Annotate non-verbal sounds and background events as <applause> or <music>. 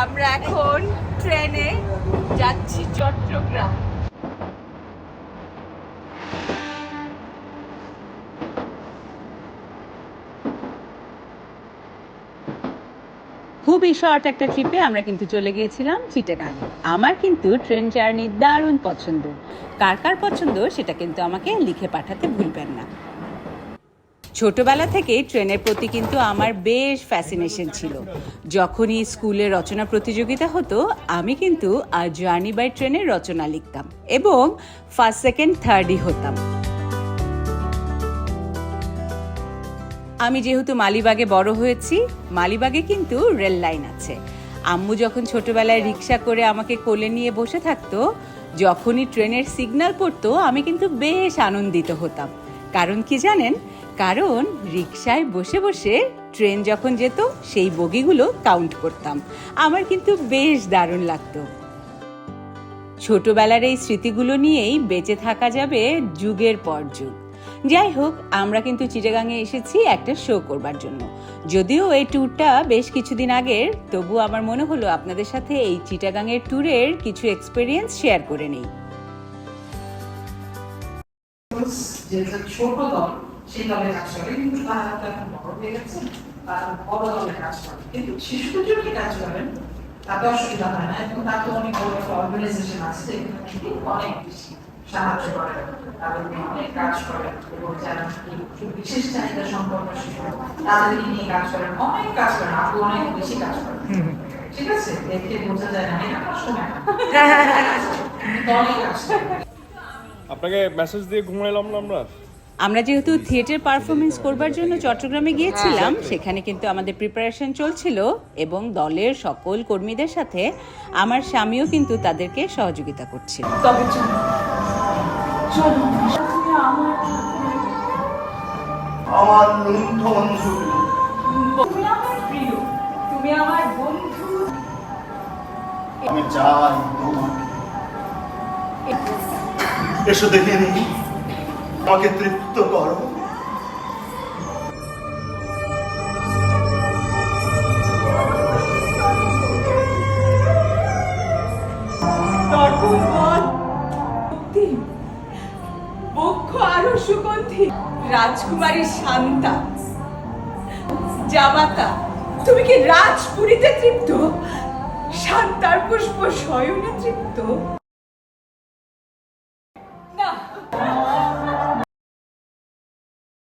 আমরা এখন ট্রেনে যাচ্ছি চট্টগ্রাম। খুবই শর্ট একটা ট্রিপে আমরা কিন্তু চলে গিয়েছিলাম চিটাগাং। আমার কিন্তু ট্রেন জার্নি দারুণ পছন্দ। কার কার পছন্দ সেটা কিন্তু আমাকে লিখে পাঠাতে ভুলবেন না। ছোটবেলা থেকে ট্রেনের প্রতি কিন্তু আমার বেশ ফ্যাসিনেশন ছিল। যখনই স্কুলে রচনা প্রতিযোগিতা হতো, আমি কিন্তু জার্নি বাই ট্রেনের রচনা লিখতাম এবং ফার্স্ট সেকেন্ড থার্ডই হতাম। আমি যেহেতু মালিবাগে বড় হয়েছি, মালিবাগে কিন্তু রেল লাইন আছে। আম্মু যখন ছোটবেলায় রিক্সা করে আমাকে কোলে নিয়ে বসে থাকতো, যখনই ট্রেনের সিগন্যাল পড়তো, আমি কিন্তু বেশ আনন্দিত হতাম। কারণ কি জানেন? কারণ রিক্সায় বসে বসে ট্রেন যখন যেত, সেই বগিগুলো কাউন্ট করতাম। আমার কিন্তু বেশ দারুণ লাগতো। ছোটবেলার এই স্মৃতিগুলো নিয়েই বেঁচে থাকা যাবে যুগের পর যুগ। যাই হোক, আমরা কিন্তু চিটাগাংয়ে এসেছি একটা শো করবার জন্য। যদিও এই ট্যুরটা বেশ কিছুদিন আগের, তবু আমার মনে হলো আপনাদের সাথে এই চিটাগাংয়ের ট্যুরের কিছু এক্সপিরিয়েন্স শেয়ার করে নেই। যেহেতু ছোট দল সেই দলে কাজ করে কিন্তু তারা তো এখন বড় হয়ে গেছে তারা বড় দলে কাজ করে। কিন্তু শিশুদের জন্য কাজ করেন? তাতে অসুবিধা হয় না এবং তার তো অনেক বড় একটা অর্গানাইজেশন আছে যেখানে কিন্তু অনেক বেশি সাহায্য করে তাদের অনেক কাজ করে এবং যারা বিশেষ চাহিদা সম্পন্ন শিশু তাদেরকে নিয়ে কাজ করেন অনেক কাজ করেন আপনি অনেক বেশি কাজ করেন। ঠিক আছে? দেখে বোঝা যায় না এটা কষ্ট না। <laughs> অনেক কাজ আপনাকে মেসেজ দিয়ে ঘুমাইলাম না আমরা? আমরা যেহেতু থিয়েটার পারফরমেন্স করবার জন্য চট্টগ্রামে গিয়েছিলাম সেখানে কিন্তু আমাদের প্রিপারেশন চলছিল এবং দলের সকল কর্মীদের সাথে আমার স্বামীও কিন্তু তাদেরকে সহযোগিতা করছিল। তবে আমার আমার লুণ্ঠন তুমি আমার প্রিয় তুমি আমার বন্ধু। আমি চাই তোমার। এসো দেখে নি। আমাকে তৃপ্ত করো। রাজকুমারী শান্তা, জামাতা, তুমি কি রাজপুরীতে তৃপ্ত? শান্তার পুষ্প শয়নে তৃপ্ত?